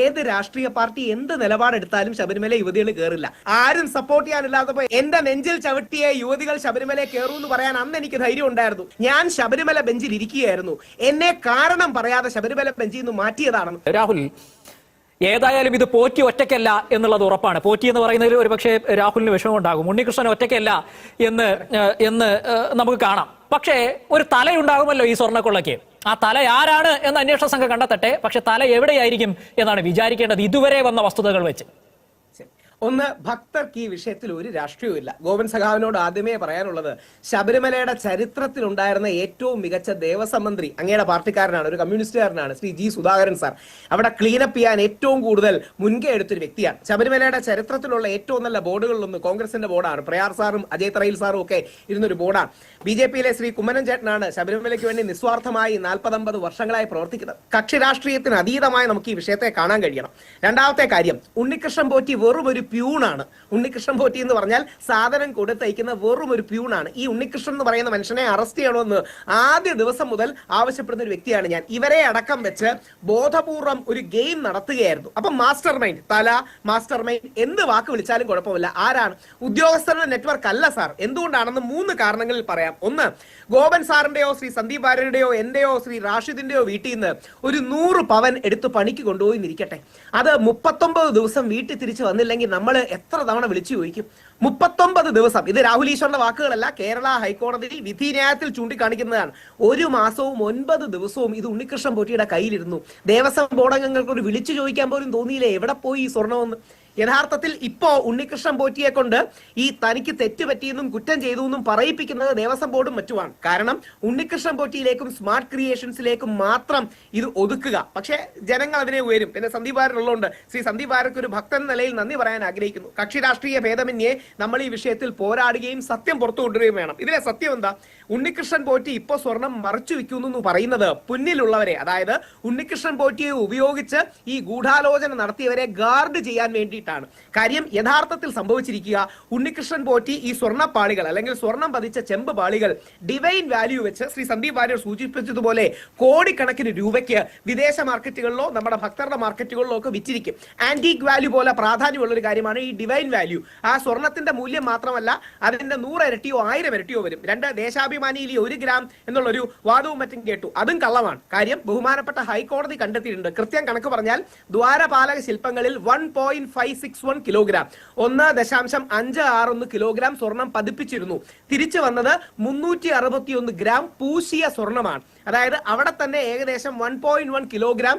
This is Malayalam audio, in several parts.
ഏത് രാഷ്ട്രീയ പാർട്ടി എന്ത് നിലപാടെടുത്താലും ശബരിമല യുവതികൾ കയറില്ല ആരും സപ്പോർട്ട് ചെയ്യാനില്ലാത്തപ്പോ എന്റെ നെഞ്ചിൽ ചവിട്ടിയ യുവതികൾ ശബരിമല കയറൂ എന്ന് പറയാൻ അന്ന് എനിക്ക് ധൈര്യം ഉണ്ടായിരുന്നു. ഞാൻ ശബരിമല ബെഞ്ചിൽ ഇരിക്കുകയായിരുന്നു. എന്നെ കാരണം പറയാതെ ശബരിമല ബെഞ്ചിൽ നിന്ന് മാറ്റിയതാണെന്ന്. രാഹുൽ ഏതായാലും ഇത് പോറ്റി ഒറ്റയ്ക്കല്ല എന്നുള്ളത് ഉറപ്പാണ്. പോറ്റി എന്ന് പറയുന്നതിൽ ഒരുപക്ഷെ രാഹുലിന് വിഷമമുണ്ടാകും. ഉണ്ണികൃഷ്ണൻ ഒറ്റയ്ക്കല്ല എന്ന് എന്ന് നമുക്ക് കാണാം. പക്ഷേ ഒരു തലയുണ്ടാകുമല്ലോ ഈ സ്വർണക്കൊള്ളയ്ക്ക്. ആ തല ആരാണ് എന്ന് അന്വേഷണ സംഘം കണ്ടെത്തട്ടെ പക്ഷെ തല എവിടെയായിരിക്കും എന്നാണ് വിചാരിക്കേണ്ടത് ഇതുവരെ വന്ന വസ്തുതകൾ വെച്ച്. ഒന്ന് ഭക്തർക്ക് ഈ വിഷയത്തിൽ ഒരു രാഷ്ട്രീയവും ഇല്ല ഗോവൻ സഖാവിനോട് ആദ്യമേ പറയാനുള്ളത് ശബരിമലയുടെ ചരിത്രത്തിലുണ്ടായിരുന്ന ഏറ്റവും മികച്ച ദേവസ്വം മന്ത്രി അങ്ങയുടെ പാർട്ടിക്കാരനാണ് ഒരു കമ്മ്യൂണിസ്റ്റുകാരനാണ് ശ്രീ ജി സുധാകരൻ സാർ. അവിടെ ക്ലീനപ്പ് ചെയ്യാൻ ഏറ്റവും കൂടുതൽ മുൻകൈ എടുത്തൊരു വ്യക്തിയാണ്. ശബരിമലയുടെ ചരിത്രത്തിലുള്ള ഏറ്റവും നല്ല ബോർഡുകളിലൊന്ന് കോൺഗ്രസിന്റെ ബോർഡാണ്. പ്രയാർ സാറും അജയ് ത്രയിൽ സാറും ഒക്കെ ഇരുന്നൊരു ബോർഡാണ്. ബി ജെ പിയിലെ ശ്രീ കുമ്മനം ചേട്ടനാണ് ശബരിമലയ്ക്ക് വേണ്ടി നിസ്വാർത്ഥമായി നാൽപ്പതമ്പത് വർഷങ്ങളായി പ്രവർത്തിക്കുന്നത്. കക്ഷി രാഷ്ട്രീയത്തിന് അതീതമായി നമുക്ക് ഈ വിഷയത്തെ കാണാൻ കഴിയണം. രണ്ടാമത്തെ കാര്യം ഉണ്ണികൃഷ്ണൻ പോറ്റി വെറും ഒരു പ്യൂണാണ്. ഉണ്ണികൃഷ്ണൻ പോറ്റി എന്ന് പറഞ്ഞാൽ സാധനം കൊടുത്തയക്കുന്ന വെറും ഒരു പ്യൂണാണ്. ഈ ഉണ്ണികൃഷ്ണൻ എന്ന് പറയുന്ന മനുഷ്യനെ അറസ്റ്റ് ചെയ്യണമെന്ന് ആദ്യ ദിവസം മുതൽ ആവശ്യപ്പെടുന്ന ഒരു വ്യക്തിയാണ് ഞാൻ. ഇവരെ അടക്കം വെച്ച് ബോധപൂർവം ഒരു ഗെയിം നടത്തുകയായിരുന്നു. അപ്പൊ മാസ്റ്റർ മൈൻഡ് തല മാസ്റ്റർ മൈൻഡ് എന്ത് വാക്ക് വിളിച്ചാലും കുഴപ്പമില്ല. ആരാണ്? ഉദ്യോഗസ്ഥരുടെ നെറ്റ്വർക്ക് അല്ല സാർ എന്തുകൊണ്ടാണെന്ന് മൂന്ന് കാരണങ്ങളിൽ പറയാം. ഒന്ന് ഗോപൻ സാറിന്റെയോ ശ്രീ സന്ദീപ് വാര്യരുടെയോ എന്റെയോ ശ്രീ റാഷിദിന്റെയോ വീട്ടിൽ നിന്ന് ഒരു നൂറ് പവൻ എടുത്ത് പണിക്ക് കൊണ്ടുപോയി നിരിക്കട്ടെ അത് മുപ്പത്തൊമ്പത് ദിവസം വീട്ടിൽ തിരിച്ചു വന്നില്ലെങ്കിൽ നമ്മൾ എത്ര തവണ വിളിച്ചു ചോദിക്കും? മുപ്പത്തൊമ്പത് ദിവസം. ഇത് രാഹുൽ ഈശ്വറിന്റെ വാക്കുകളല്ല കേരള ഹൈക്കോടതി വിധി ന്യായത്തിൽ ചൂണ്ടിക്കാണിക്കുന്നതാണ്. ഒരു മാസവും ഒൻപത് ദിവസവും ഇത് ഉണ്ണികൃഷ്ണൻ പൊട്ടിയുടെ കയ്യിലിരുന്നു. ദേവസ്വം ബോർഡംഗങ്ങൾക്ക് ഒരു വിളിച്ചു ചോദിക്കാൻ പോലും തോന്നിയില്ലേ? എവിടെ പോയി ഈ സ്വർണമെന്ന് യഥാർത്ഥത്തിൽ ഇപ്പോ ഉണ്ണികൃഷ്ണൻ പോറ്റിയെ കൊണ്ട് ഈ തനിക്ക് തെറ്റുപറ്റിയെന്നും കുറ്റം ചെയ്തു എന്നും പറയിപ്പിക്കുന്നത് ദേവസ്വം ബോർഡും മറ്റുമാണ്. കാരണം ഉണ്ണികൃഷ്ണൻ പോറ്റിയിലേക്കും സ്മാർട്ട് ക്രിയേഷൻസിലേക്കും മാത്രം ഇത് ഒതുക്കുക. പക്ഷേ ജനങ്ങൾ അതിനെ ഉയരും. പിന്നെ സന്ദീപ് വാരനുള്ളതുകൊണ്ട് ശ്രീ സന്ദീപ് വാരക്ക് ഒരു ഭക്തൻ നിലയിൽ നന്ദി പറയാൻ ആഗ്രഹിക്കുന്നു. കക്ഷി രാഷ്ട്രീയ ഭേദമന്യേ നമ്മൾ ഈ വിഷയത്തിൽ പോരാടുകയും സത്യം പുറത്തു കൊണ്ടുവരികയും വേണം. ഇതിലെ സത്യം എന്താ? ഉണ്ണികൃഷ്ണൻ പോറ്റി ഇപ്പോ സ്വർണം മറച്ചു വെക്കുന്നു എന്ന് പറയുന്നത് പുന്നിലുള്ളവരെ അതായത് ഉണ്ണികൃഷ്ണൻ പോറ്റിയെ ഉപയോഗിച്ച് ഈ ഗൂഢാലോചന നടത്തിയവരെ ഗാർഡ് ചെയ്യാൻ വേണ്ടിയിട്ടാണ് കാര്യം യഥാർത്ഥത്തിൽ സംഭവിച്ചിരിക്കുക ഉണ്ണികൃഷ്ണൻ പോറ്റി ഈ സ്വർണ പാളികൾ അല്ലെങ്കിൽ സ്വർണം പതിച്ച ചെമ്പ് പാളികൾ ഡിവൈൻ വാല്യൂ വെച്ച് ശ്രീ സന്ദീപ് വാര്യർ സൂചിപ്പിച്ചതുപോലെ കോടിക്കണക്കിന് രൂപയ്ക്ക് വിദേശ മാർക്കറ്റുകളിലോ നമ്മുടെ ഭക്തരുടെ മാർക്കറ്റുകളിലോ ഒക്കെ വിറ്റിരിക്കും. ആന്റീക് വാല്യൂ പോലെ പ്രാധാന്യമുള്ള ഒരു കാര്യമാണ് ഈ ഡിവൈൻ വാല്യൂ ആ സ്വർണത്തിന്റെ മൂല്യം മാത്രമല്ല അതിന്റെ നൂറ് ഇരട്ടിയോ ആയിരം ഇരട്ടിയോ വരും. രണ്ട് ദേശാഭിമാനിയിൽ ഒരു ഗ്രാം എന്നുള്ളൊരു വാദവും മറ്റും കേട്ടു. അതും കള്ളമാണ്. കാര്യം ബഹുമാനപ്പെട്ട ഹൈക്കോടതി കണ്ടെത്തിയിട്ടുണ്ട്. കൃത്യം കണക്ക് പറഞ്ഞാൽ ദ്വാരപാലക ശില്പങ്ങളിൽ one point five six one kilogram ഒന്ന് ദശാംശം അഞ്ച് ആറൊന്ന് കിലോഗ്രാം സ്വർണം പതിപ്പിച്ചിരുന്നു. തിരിച്ചു വന്നത് മുന്നൂറ്റി അറുപത്തിയൊന്ന് ഗ്രാം പൂശിയ സ്വർണമാണ്. അതായത് അവിടെ തന്നെ ഏകദേശം one point one kilogram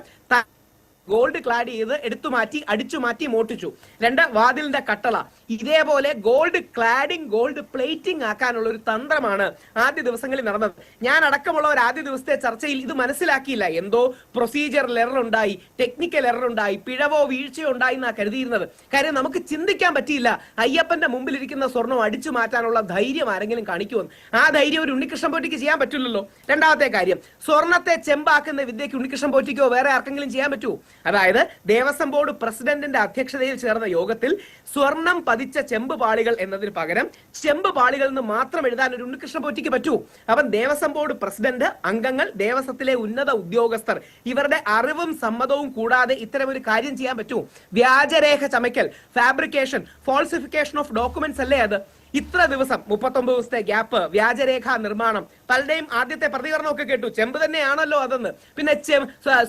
gold clad ചെയ്ത് എടുത്തു മാറ്റി അടിച്ചു മാറ്റി മോട്ടിച്ചു രണ്ട് വാതിലിന്റെ കട്ടള. ഇതേപോലെ ഗോൾഡ് ക്ലാഡിങ് ഗോൾഡ് പ്ലേറ്റിംഗ് ആക്കാനുള്ള ഒരു തന്ത്രമാണ് ആദ്യ ദിവസങ്ങളിൽ നടന്നത്. ഞാൻ അടക്കമുള്ളവർ ആദ്യ ദിവസത്തെ ചർച്ചയിൽ ഇത് മനസ്സിലാക്കിയില്ല. എന്തോ പ്രൊസീജിയർ എറർ ഉണ്ടായി ടെക്നിക്കൽ എറർ ഉണ്ടായി പിഴവോ വീഴ്ചയോ ഉണ്ടായി എന്നാണ് കരുതിയിരുന്നത്. കാര്യം നമുക്ക് ചിന്തിക്കാൻ പറ്റിയില്ല. അയ്യപ്പന്റെ മുമ്പിൽ ഇരിക്കുന്ന സ്വർണം അടിച്ചു മാറ്റാനുള്ള ധൈര്യം ആരെങ്കിലും കാണിക്കുമെന്ന്. ആ ധൈര്യം ഒരു ഉണ്ണികൃഷ്ണൻ പോറ്റിക്ക് ചെയ്യാൻ പറ്റില്ലല്ലോ. രണ്ടാമത്തെ കാര്യം സ്വർണത്തെ ചെമ്പാക്കുന്ന വിദ്യയ്ക്ക് ഉണ്ണികൃഷ്ണൻ പോറ്റിക്കോ വേറെ ആർക്കെങ്കിലും ചെയ്യാൻ പറ്റുമോ? അതായത് ദേവസ്വം ബോർഡ് പ്രസിഡന്റിന്റെ അധ്യക്ഷതയിൽ ചേർന്ന യോഗത്തിൽ സ്വർണം പതിച്ച ചെമ്പ് പാളികൾ എന്നതിന് പകരം ചെമ്പ് പാളികൾ എന്ന് മാത്രം എഴുതാൻ ഒരു ഉണ്ണികൃഷ്ണ പോറ്റിക്ക് പറ്റൂ. അവൻ ദേവസ്വം ബോർഡ് പ്രസിഡന്റ് അംഗങ്ങൾ ദേവസ്വത്തിലെ ഉന്നത ഉദ്യോഗസ്ഥർ ഇവരുടെ അറിവും സമ്മതവും കൂടാതെ ഇത്തരം ഒരു കാര്യം ചെയ്യാൻ പറ്റൂ. വ്യാജരേഖ ചമയ്ക്കൽ ഫാബ്രിക്കേഷൻ ഫോൾസിഫിക്കേഷൻ ഓഫ് ഡോക്യുമെന്റ്സ് അല്ലേ അത്? ഇത്ര ദിവസം മുപ്പത്തൊമ്പത് ദിവസത്തെ ഗ്യാപ്പ് വ്യാജരേഖ നിർമ്മാണം പലരുടെയും ആദ്യത്തെ പ്രതികരണമൊക്കെ കേട്ടു. ചെമ്പ് തന്നെയാണല്ലോ അതെന്ന്. പിന്നെ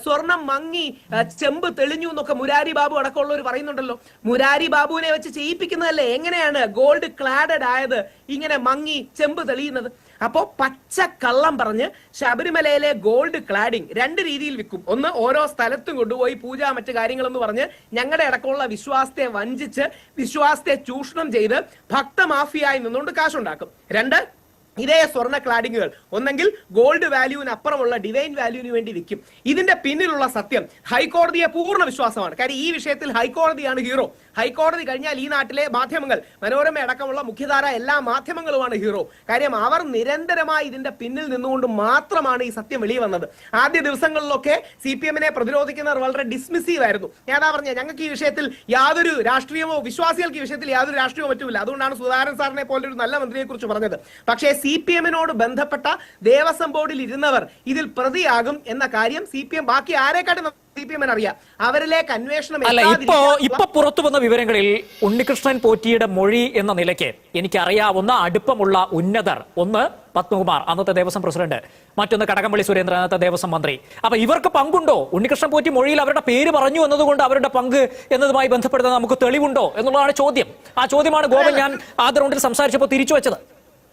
സ്വർണം മങ്ങി ചെമ്പ് തെളിഞ്ഞു എന്നൊക്കെ മുരാരി ബാബു അടക്കമുള്ളവർ പറയുന്നുണ്ടല്ലോ. മുരാരി ബാബുവിനെ വെച്ച് ചെയ്യിപ്പിക്കുന്നതല്ലേ? എങ്ങനെയാണ് ഗോൾഡ് ക്ലാഡഡ് ആയത് ഇങ്ങനെ മങ്ങി ചെമ്പ് തെളിയുന്നത്? അപ്പോ പച്ച കള്ളം പറഞ്ഞ് ശബരിമലയിലെ ഗോൾഡ് ക്ലാഡിംഗ് രണ്ട് രീതിയിൽ വിൽക്കും. ഒന്ന് ഓരോ സ്ഥലത്തും കൊണ്ടുപോയി പൂജ മറ്റ് കാര്യങ്ങളെന്ന് പറഞ്ഞ് ഞങ്ങളുടെ ഇടക്കുള്ള വിശ്വാസത്തെ വഞ്ചിച്ച് വിശ്വാസത്തെ ചൂഷണം ചെയ്ത് ഭക്തമാഫിയായി നിന്നുകൊണ്ട് കാശുണ്ടാക്കും. രണ്ട് ഇതേ സ്വർണ ക്ലാഡിങ്ങുകൾ ഒന്നെങ്കിൽ ഗോൾഡ് വാല്യൂവിന് അപ്പുറമുള്ള ഡിവൈൻ വാല്യൂവിന് വേണ്ടി വിൽക്കും. ഇതിന്റെ പിന്നിലുള്ള സത്യം ഹൈക്കോടതിയെ പൂർണ വിശ്വാസമാണ്. കാര്യം ഈ വിഷയത്തിൽ ഹൈക്കോടതിയാണ് ഹീറോ ഹൈക്കോടതി കഴിഞ്ഞാൽ ഈ നാട്ടിലെ മാധ്യമങ്ങൾ മനോരമ അടക്കമുള്ള മുഖ്യധാര എല്ലാ മാധ്യമങ്ങളുമാണ് ഹീറോ കാര്യം അവർ നിരന്തരമായി ഇതിന്റെ പിന്നിൽ നിന്നുകൊണ്ട് മാത്രമാണ് ഈ സത്യം വെളിയിൽ വന്നത്. ആദ്യ ദിവസങ്ങളിലൊക്കെ സി പി എമ്മിനെ പ്രതിരോധിക്കുന്നവർ വളരെ ഡിസ്മിസീവ് ആയിരുന്നു. ഞാൻ പറഞ്ഞ ഞങ്ങൾക്ക് ഈ വിഷയത്തിൽ യാതൊരു രാഷ്ട്രീയമോ വിശ്വാസികൾക്ക് ഈ വിഷയത്തിൽ യാതൊരു രാഷ്ട്രീയമോ പറ്റുമില്ല അതുകൊണ്ടാണ് സുധാകരൻ സാറിനെ പോലെ ഒരു നല്ല മന്ത്രിയെ കുറിച്ച് പറഞ്ഞത്. പക്ഷേ സി പി എമ്മിനോട് ബന്ധപ്പെട്ട ദേവസ്വം ബോർഡിൽ ഇരുന്നവർ ഇതിൽ പ്രതിയാകും എന്ന കാര്യം സി പി എം ബാക്കി ആരെക്കാട്ടും സി പി എമ്മിന് അറിയാം. അവരിലേക്ക് അന്വേഷണം അല്ല ഇപ്പോ ഇപ്പൊ പുറത്തു വന്ന വിവരങ്ങളിൽ ഉണ്ണികൃഷ്ണൻ പോറ്റിയുടെ മൊഴി എന്ന നിലയ്ക്ക് എനിക്കറിയാവുന്ന അടുപ്പമുള്ള ഉന്നതർ ഒന്ന് പത്മകുമാർ അന്നത്തെ ദേവസ്വം പ്രസിഡന്റ്. മറ്റൊന്ന് കടകംപള്ളി സുരേന്ദ്രൻ അന്നത്തെ ദേവസ്വം മന്ത്രി. അപ്പൊ ഇവർക്ക് പങ്കുണ്ടോ? ഉണ്ണികൃഷ്ണൻ പോറ്റി മൊഴിയിൽ അവരുടെ പേര് പറഞ്ഞു എന്നതുകൊണ്ട് അവരുടെ പങ്ക് എന്നതുമായി ബന്ധപ്പെടുന്ന നമുക്ക് തെളിവുണ്ടോ എന്നുള്ളതാണ് ചോദ്യം. ആ ചോദ്യമാണ് ഗോപൻ ഞാൻ ആദ്യ റൗണ്ടിൽ സംസാരിച്ചപ്പോൾ തിരിച്ചു വെച്ചത്.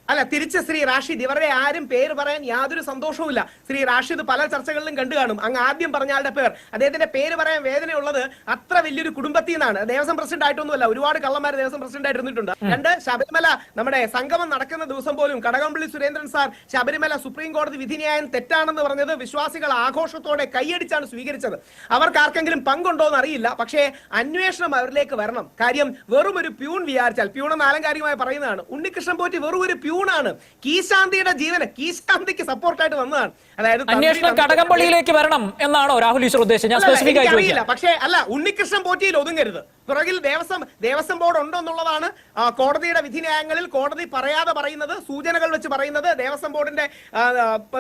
അല്ല തിരിച്ച് ശ്രീ റാഷിദ്. ഇവരുടെ ആരും പേര് പറയാൻ യാതൊരു സന്തോഷവുമില്ല. ശ്രീ റാഷിദ് പല ചർച്ചകളിലും കണ്ടു കാണും. അങ്ങ് ആദ്യം പറഞ്ഞ ആളുടെ പേർ. അദ്ദേഹത്തിന്റെ പേര് പറയാൻ വേദനയുള്ളത് അത്ര വലിയൊരു കുടുംബത്തിൽ നിന്നാണ്. ദേവസ്വം പ്രസിഡന്റ് ആയിട്ടൊന്നുമല്ല ഒരുപാട് കള്ളന്മാർ ദേവസ്വം പ്രസിഡന്റ് ആയിരുന്നിട്ടുണ്ട് രണ്ട് ശബരിമല നമ്മുടെ സംഗമം നടക്കുന്ന ദിവസം പോലും കടകംപള്ളി സുരേന്ദ്രൻ സാർ ശബരിമല സുപ്രീം കോടതി വിധിന്യായം തെറ്റാണെന്ന് പറഞ്ഞത് വിശ്വാസികൾ ആഘോഷത്തോടെ കൈയടിച്ചാണ് സ്വീകരിച്ചത്. അവർക്ക് ആർക്കെങ്കിലും പങ്കുണ്ടോ എന്ന് അറിയില്ല പക്ഷേ അന്വേഷണം അവരിലേക്ക് വരണം. കാര്യം വെറും ഒരു പ്യൂൺ വിചാരിച്ചാൽ പ്യൂൺ എന്ന് ആലങ്കാരികമായി പറയുന്നതാണ് ഉണ്ണികൃഷ്ണൻ പോറ്റി വെറും ഒരു പ്യൂണാണ് കീശാന്തിയുടെ ജീവന് കീശാന്തിക്ക് സപ്പോർട്ടായിട്ട് വന്നതാണ്. അതായത് അന്വേഷണം കടകംപള്ളിയിലേക്ക് വരണം എന്നാണോ രാഹുൽ ഈശ്വർ ഉദ്ദേശിച്ചത്. ഞാൻ സ്പെസിഫിക് ആയി പക്ഷേ അല്ല ഉണ്ണികൃഷ്ണൻ പോറ്റിയിൽ ഒതുങ്ങരുത്. പുറകിൽ ദേവസ്വം ദേവസ്വം ബോർഡ് ഉണ്ടോ എന്നുള്ളതാണ് കോടതിയുടെ വിധി ന്യായങ്ങളിൽ കോടതി പറയാതെ പറയുന്നത് സൂചനകൾ വെച്ച് പറയുന്നത് ദേവസ്വം ബോർഡിന്റെ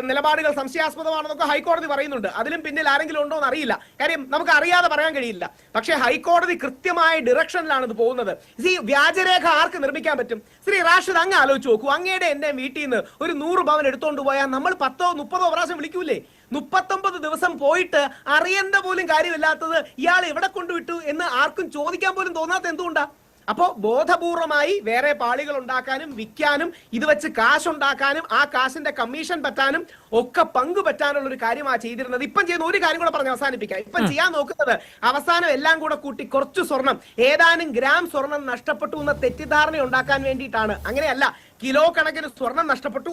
നിലപാടുകൾ സംശയാസ്പദമാണെന്നൊക്കെ ഹൈക്കോടതി പറയുന്നുണ്ട്. അതിലും പിന്നിൽ ആരെങ്കിലും ഉണ്ടോ എന്ന് അറിയില്ല കാര്യം നമുക്ക് അറിയാതെ പറയാൻ കഴിയില്ല. പക്ഷേ ഹൈക്കോടതി കൃത്യമായ ഡിറക്ഷനിലാണ് ഇത് പോകുന്നത്. ഈ വ്യാജരേഖ ആർക്ക് നിർമ്മിക്കാൻ പറ്റും? ശ്രീ റാഷിദ് അങ്ങ് ആലോചിച്ച് നോക്കൂ. അങ്ങയുടെ എന്റെ വീട്ടിൽ നിന്ന് ഒരു നൂറ് ഭവൻ എടുത്തോണ്ട് പോയാൽ നമ്മൾ പത്തോ മുപ്പതോ പ്രാവശ്യം വിളിക്കൂലേ? മുപ്പത്തൊമ്പത് ദിവസം പോയിട്ട് അറിയേണ്ട പോലും കാര്യമില്ലാത്തത് ഇയാൾ എവിടെ കൊണ്ടുവിട്ടു എന്ന് ആർക്കും ചോദിക്കാൻ പോലും തോന്നാത്ത എന്തുകൊണ്ടാ? അപ്പോ ബോധപൂർവമായി വേറെ പാളികൾ ഉണ്ടാക്കാനും വിൽക്കാനും ഇത് വെച്ച് കാശ് ഉണ്ടാക്കാനും ആ കാശിന്റെ കമ്മീഷൻ പറ്റാനും ഒക്കെ പങ്കു പറ്റാനുള്ള ഒരു കാര്യമാണ് ചെയ്തിരുന്നത്. ഇപ്പം ചെയ്യുന്ന ഒരു കാര്യം കൂടെ പറഞ്ഞ് അവസാനിപ്പിക്കാം. ഇപ്പം ചെയ്യാൻ നോക്കുന്നത് അവസാനം എല്ലാം കൂടെ കൂട്ടി കുറച്ച് സ്വർണം ഏതാനും ഗ്രാം സ്വർണം നഷ്ടപ്പെട്ടു എന്ന തെറ്റിദ്ധാരണ ഉണ്ടാക്കാൻ വേണ്ടിയിട്ടാണ്. അങ്ങനെയല്ല കിലോ കണക്കിന് സ്വർണം നഷ്ടപ്പെട്ടു.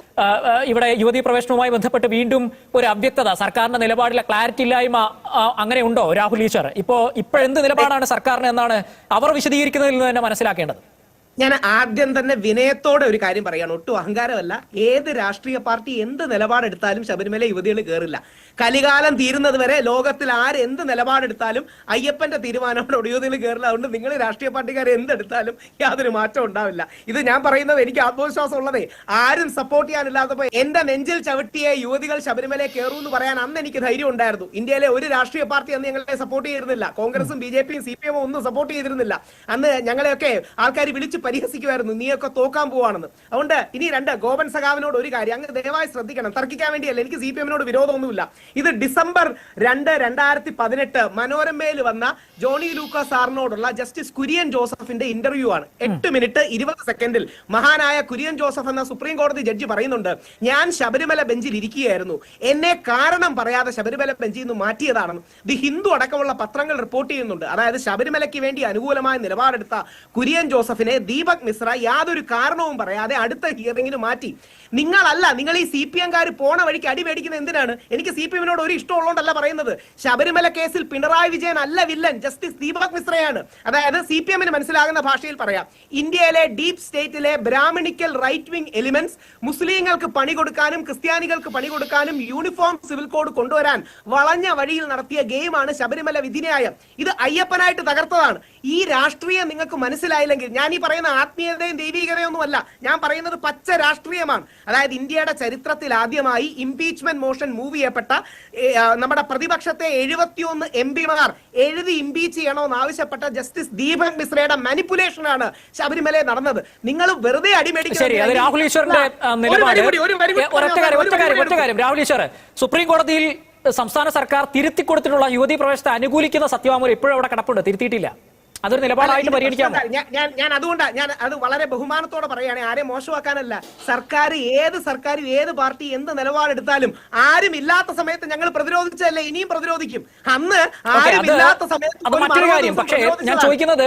ഇവിടെ യുവതി പ്രവേശനവുമായി ബന്ധപ്പെട്ട് വീണ്ടും ഒരു അവ്യക്തത. സർക്കാരിന്റെ നിലപാടിലെ ക്ലാരിറ്റി ഇല്ലായ്മ അങ്ങനെ ഉണ്ടോ? രാഹുൽ ഈശ്വർ ഇപ്പോ ഇപ്പോഴെന്ത് നിലപാടാണ് സർക്കാരിന് എന്നാണ് അവർ വിശദീകരിക്കുന്നതിൽ നിന്ന് തന്നെ മനസ്സിലാക്കേണ്ടത്. ഞാൻ ആദ്യം തന്നെ വിനയത്തോടെ ഒരു കാര്യം പറയാണ്. ഒട്ടും അഹങ്കാരമല്ല. ഏത് രാഷ്ട്രീയ പാർട്ടി എന്ത് നിലപാടെടുത്താലും ശബരിമല യുവതികൾ കയറില്ല കലികാലം തീരുന്നത് വരെ ലോകത്തിൽ ആര് എന്ത് നിലപാടെടുത്താലും അയ്യപ്പന്റെ തീരുമാനത്തോട് യുവതികൾ കയറില്ല അതുകൊണ്ട് നിങ്ങൾ രാഷ്ട്രീയ പാർട്ടിക്കാർ എന്തെടുത്താലും യാതൊരു മാറ്റം ഉണ്ടാവില്ല. ഇത് ഞാൻ പറയുന്നത് എനിക്ക് ആത്മവിശ്വാസം ഉള്ളതേ ആരും സപ്പോർട്ട് ചെയ്യാനില്ലാത്തപ്പോ എന്റെ നെഞ്ചിൽ ചവിട്ടിയ യുവതികൾ ശബരിമല കയറൂ എന്ന് പറയാൻ അന്ന് എനിക്ക് ധൈര്യം ഉണ്ടായിരുന്നു. ഇന്ത്യയിലെ ഒരു രാഷ്ട്രീയ പാർട്ടി അന്ന് ഞങ്ങളെ സപ്പോർട്ട് ചെയ്തിരുന്നില്ല. കോൺഗ്രസും ബി ജെ പിയും സി പി എമ്മും ഒന്നും സപ്പോർട്ട് ചെയ്തിരുന്നില്ല. അന്ന് ഞങ്ങളെയൊക്കെ ആൾക്കാർ വിളിച്ച് പരിഹസിക്കുമായിരുന്നു. നീയൊക്കെ തോക്കാൻ പോവാണെന്ന്. അതുകൊണ്ട് ഇനി രണ്ട് ഗോപൻ സഖാവിനോട് ഒരു കാര്യം. അങ്ങ് ദയവായി ശ്രദ്ധിക്കണം. തർക്കിക്കാൻ വേണ്ടിയല്ല. എനിക്ക് സി പി എമ്മിനോട് വിരോധമൊന്നുമില്ല. ഇത് ഡിസംബർ രണ്ട് രണ്ടായിരത്തി പതിനെട്ട് മനോരമയിൽ വന്ന ജോണി ലൂക്ക സാറിനോടുള്ള ജസ്റ്റിസ് കുര്യൻ ജോസഫിന്റെ ഇന്റർവ്യൂ ആണ്. എട്ട് മിനിറ്റ് ഇരുപത് സെക്കൻഡിൽ മഹാനായ കുര്യൻ ജോസഫ് എന്ന സുപ്രീം കോടതി ജഡ്ജി പറയുന്നുണ്ട് ഞാൻ ശബരിമല ബെഞ്ചിൽ ഇരിക്കുകയായിരുന്നു. എന്നെ കാരണം പറയാതെ ശബരിമല ബെഞ്ചിൽ നിന്ന് മാറ്റിയതാണെന്ന്. ദി ഹിന്ദു അടക്കമുള്ള പത്രങ്ങൾ റിപ്പോർട്ട് ചെയ്യുന്നുണ്ട്. അതായത് ശബരിമലയ്ക്ക് വേണ്ടി അനുകൂലമായ നിലപാടെടുത്ത കുര്യൻ ജോസഫിനെ ദീപക് മിശ്ര യാതൊരു കാരണവും പറയാതെ അടുത്ത ഹിയറിംഗിന് മാറ്റി. നിങ്ങളല്ല നിങ്ങൾ ഈ സി പി എംകാർ പോണ വഴിക്ക് അടി മേടിക്കുന്നത് എന്തിനാണ്? എനിക്ക് സി പി എമ്മിനോട് ഒരു ഇഷ്ടമുള്ളതുകൊണ്ടല്ല പറയുന്നത്. ശബരിമല കേസിൽ പിണറായി വിജയൻ അല്ല വില്ലൻ ജസ്റ്റിസ് ദീപക് മിശ്രയാണ്. അതായത് സി പി എമ്മിന് മനസ്സിലാകുന്ന ഭാഷയിൽ പറയാം. ഇന്ത്യയിലെ ഡീപ് സ്റ്റേറ്റിലെ ബ്രാഹ്മണിക്കൽ റൈറ്റ് വിംഗ് എലിമെന്റ്സ് മുസ്ലിങ്ങൾക്ക് പണി കൊടുക്കാനും ക്രിസ്ത്യാനികൾക്ക് പണി കൊടുക്കാനും യൂണിഫോം സിവിൽ കോഡ് കൊണ്ടുവരാൻ വളഞ്ഞ വഴിയിൽ നടത്തിയ ഗെയിമാണ് ശബരിമല വിധിന്യായം. ഇത് അയ്യപ്പനായിട്ട് തകർത്തതാണ്. ഈ രാഷ്ട്രീയം നിങ്ങൾക്ക് മനസ്സിലായില്ലെങ്കിൽ ഞാൻ ഈ പറയുന്ന ആത്മീയതയും ദൈവീകതയും ഒന്നുമല്ല ഞാൻ പറയുന്നത് പച്ച രാഷ്ട്രീയമാണ്. അതായത് ഇന്ത്യയുടെ ചരിത്രത്തിൽ ആദ്യമായി ഇംപീച്ച്മെന്റ് മോഷൻ മൂവ് ചെയ്യപ്പെട്ട നമ്മുടെ പ്രതിപക്ഷത്തെ എഴുപത്തിയൊന്ന് എം പിമാർ എഴുതി ഇംപീച്ച് ചെയ്യണമെന്ന് ആവശ്യപ്പെട്ട ജസ്റ്റിസ് ദീപക് മിശ്രയുടെ മാനിപ്പുലേഷൻ ആണ് ശബരിമലയിൽ നടന്നത്. നിങ്ങൾ വെറുതെ സുപ്രീം കോടതിയിൽ സംസ്ഥാന സർക്കാർ തിരുത്തി കൊടുത്തിട്ടുള്ള യുവതി പ്രവേശത്തെ അനുകൂലിക്കുന്ന സത്യവാങ്മൂലം ഇപ്പോഴും അവിടെ കിടപ്പുണ്ട് തിരുത്തിയിട്ടില്ല. അതൊരു നിലപാടായിട്ട് പരിഗണിക്കാം ഞാൻ- ഞാൻ ഞാൻ അതുകൊണ്ടാ ഞാൻ അത് വളരെ ബഹുമാനത്തോടെ പറയുകയാണ് ആരെ മോശമാക്കാനല്ല. സർക്കാർ ഏത് സർക്കാരും ഏത് പാർട്ടി എന്ത് നിലപാടെടുത്താലും ആരും ഇല്ലാത്ത സമയത്ത് ഞങ്ങൾ പ്രതിരോധിച്ചല്ലേ ഇനിയും പ്രതിരോധിക്കും. അന്ന് ആരും ഇല്ലാത്ത സമയത്ത് മറ്റൊരു കാര്യം. പക്ഷേ ഞാൻ ചോദിക്കുന്നത്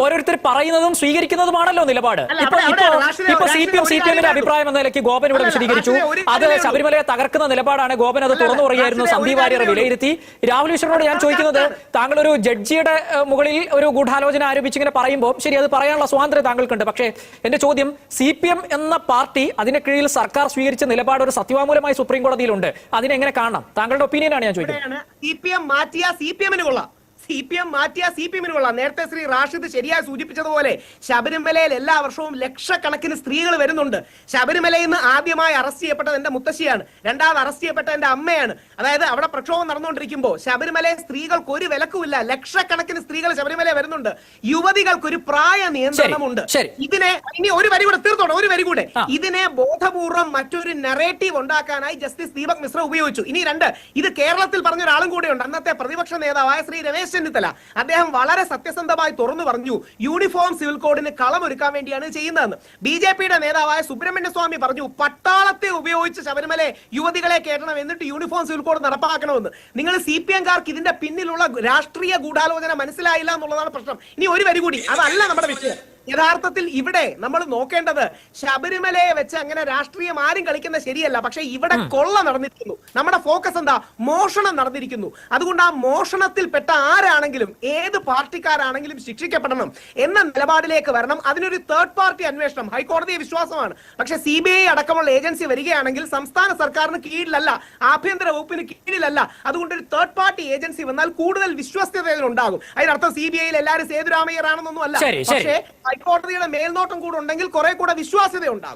ഓരോരുത്തർ പറയുന്നതും സ്വീകരിക്കുന്നതുമാണല്ലോ നിലപാട്. അല്ല, ഇപ്പൊ അവിടെ- ഇപ്പൊ അവിടെ രാഷ്ട്രീയ- ഇപ്പൊ C P M C P എമ്മിന്റെ അഭിപ്രായം എന്ന നിലയ്ക്ക് ഗോപൻ ഇവിടെ വിശദീകരിച്ചു. അത് ശബരിമലയെ തകർക്കുന്ന നിലപാടാണ് ഗോപൻ അത് തുറന്നു പറയായിരുന്നു സന്ദീപ് വാര്യർ വിലയിരുത്തി. രാഹുൽ ഈശ്വരനോട് ഞാൻ ചോദിക്കുന്നത് താങ്കൾ ഒരു ജഡ്ജിയുടെ ഏഹ്, മുകളിൽ ഒരു ഗൂഢാലോചന ആരോപിച്ച് ഇങ്ങനെ പറയുമ്പോൾ ശരി അത് പറയാനുള്ള സ്വാതന്ത്ര്യം താങ്കൾക്കുണ്ട്. പക്ഷേ എന്റെ ചോദ്യം സി പി എം എന്ന പാർട്ടി അതിന് കീഴിൽ സർക്കാർ സ്വീകരിച്ച നിലപാട് ഒരു സത്യവാമൂലമായി സുപ്രീം കോടതിയിലുണ്ട്. അതിനെങ്ങനെ കാണണം? താങ്കളുടെ ഒപ്പീനിയനാണ് ഞാൻ ചോദിക്കുന്നത്. സി പി എം മാറ്റിയ സി പി എമ്മിന് കൊള്ളാം. സി പി എം മാറ്റിയ സി പി എമ്മിന് കൊള്ളാം. നേരത്തെ ശ്രീ റാഷിദ് ശരിയായി സൂചിപ്പിച്ചതുപോലെ ശബരിമലയിൽ എല്ലാ വർഷവും ലക്ഷക്കണക്കിന് സ്ത്രീകൾ വരുന്നുണ്ട്. ശബരിമലയിൽ നിന്ന് ആദ്യമായി അറസ്റ്റ് ചെയ്യപ്പെട്ടത് എന്റെ മുത്തശ്ശിയാണ്. രണ്ടാമത് അറസ്റ്റ് ചെയ്യപ്പെട്ടത് എന്റെ അമ്മയാണ്. അതായത് അവിടെ പ്രക്ഷോഭം നടന്നുകൊണ്ടിരിക്കുമ്പോൾ ശബരിമലയിൽ സ്ത്രീകൾക്ക് ഒരു വിലക്കുമില്ല. ലക്ഷക്കണക്കിന് സ്ത്രീകൾ ശബരിമല വരുന്നുണ്ട്. യുവതികൾക്ക് ഒരു പ്രായ നിയന്ത്രണമുണ്ട്. ഇതിനെ ഇനി ഒരു വരി കൂടെ തീർത്തോടെ ഒരു വരി കൂടെ. ഇതിനെ ബോധപൂർവം മറ്റൊരു നെറേറ്റീവ് ഉണ്ടാക്കാനായി ജസ്റ്റിസ് ദീപക് മിശ്ര ഉപയോഗിച്ചു. ഇനി രണ്ട് ഇത് കേരളത്തിൽ പറഞ്ഞ ഒരാളും കൂടെയുണ്ട്. അന്നത്തെ പ്രതിപക്ഷ നേതാവായ ശ്രീ രമേശ് ചെന്നിത്തല. അദ്ദേഹം വളരെ സത്യസന്ധമായി തുറന്നു പറഞ്ഞു യൂണിഫോം സിവിൽ കോഡിന് കളമൊരുക്കാൻ വേണ്ടിയാണ് ചെയ്യുന്നതെന്ന്. ബി ജെ പിയുടെ നേതാവായ സുബ്രഹ്മണ്യ സ്വാമി പറഞ്ഞു പട്ടാളത്തെ ഉപയോഗിച്ച് ശബരിമല യുവതികളെ കയറ്റണം എന്നിട്ട് യൂണിഫോം സിവിൽ കോഡ് നടപ്പാക്കണമെന്ന്. നിങ്ങൾ സി പി എംകാർക്ക് ഇതിന്റെ പിന്നിലുള്ള രാഷ്ട്രീയ ഗൂഢാലോചന മനസ്സിലായില്ല എന്നുള്ളതാണ് പ്രശ്നം. ഇനി ഒരു വരി കൂടി അതല്ല നമ്മുടെ വിഷയം. യഥാർത്ഥത്തിൽ ഇവിടെ നമ്മൾ നോക്കേണ്ടത് ശബരിമലയെ വെച്ച് അങ്ങനെ രാഷ്ട്രീയം ആരും കളിക്കുന്ന ശരിയല്ല. പക്ഷെ ഇവിടെ കൊള്ള നടന്നിരിക്കുന്നു. നമ്മുടെ ഫോക്കസ് എന്താ? മോഷണം നടന്നിരിക്കുന്നു. അതുകൊണ്ട് ആ മോഷണത്തിൽപ്പെട്ട ആരാണെങ്കിലും ഏത് പാർട്ടിക്കാരാണെങ്കിലും ശിക്ഷിക്കപ്പെടണം എന്ന നിലപാടിലേക്ക് വരണം. അതിനൊരു തേർഡ് പാർട്ടി അന്വേഷണം. ഹൈക്കോടതിയെ വിശ്വാസമാണ്. പക്ഷെ സി ബി ഐ അടക്കമുള്ള ഏജൻസി വരികയാണെങ്കിൽ സംസ്ഥാന സർക്കാരിന് കീഴിലല്ല ആഭ്യന്തര വകുപ്പിന് കീഴിലല്ല. അതുകൊണ്ട് ഒരു തേർഡ് പാർട്ടി ഏജൻസി വന്നാൽ കൂടുതൽ വിശ്വസ്തതയിൽ ഉണ്ടാകും അതിനർത്ഥം സി ബി ഐയിൽ എല്ലാവരും സേതുരാമയ്യർ ആണെന്നൊന്നും അല്ല. പക്ഷേ ഹൈക്കോടതിയുടെ മേൽനോട്ടം കൂടെ ഉണ്ടെങ്കിൽ കുറെ കൂടെ വിശ്വാസ്യത ഉണ്ടാകും